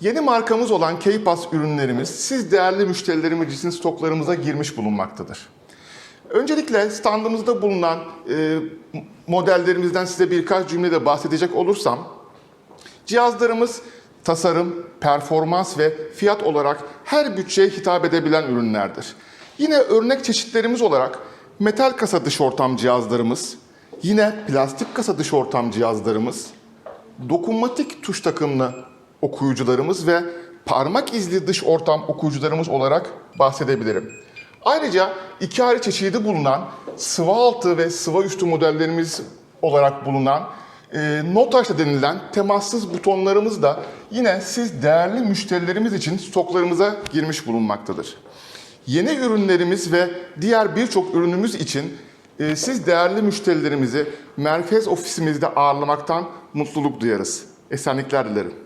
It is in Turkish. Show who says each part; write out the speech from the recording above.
Speaker 1: Yeni markamız olan K-Pass ürünlerimiz siz değerli müşterilerimiz için stoklarımıza girmiş bulunmaktadır. Öncelikle standımızda bulunan e, modellerimizden size birkaç cümlede bahsedecek olursam, cihazlarımız tasarım, performans ve fiyat olarak her bütçeye hitap edebilen ürünlerdir. Yine örnek çeşitlerimiz olarak metal kasa dış ortam cihazlarımız, yine plastik kasa dış ortam cihazlarımız, dokunmatik tuş takımlı okuyucularımız ve parmak izli dış ortam okuyucularımız olarak bahsedebilirim. Ayrıca iki ayrı çeşidi bulunan sıva altı ve sıva üstü modellerimiz olarak bulunan e, Notaş'ta denilen temassız butonlarımız da yine siz değerli müşterilerimiz için stoklarımıza girmiş bulunmaktadır. Yeni ürünlerimiz ve diğer birçok ürünümüz için e, siz değerli müşterilerimizi merkez ofisimizde ağırlamaktan mutluluk duyarız. Esenlikler dilerim.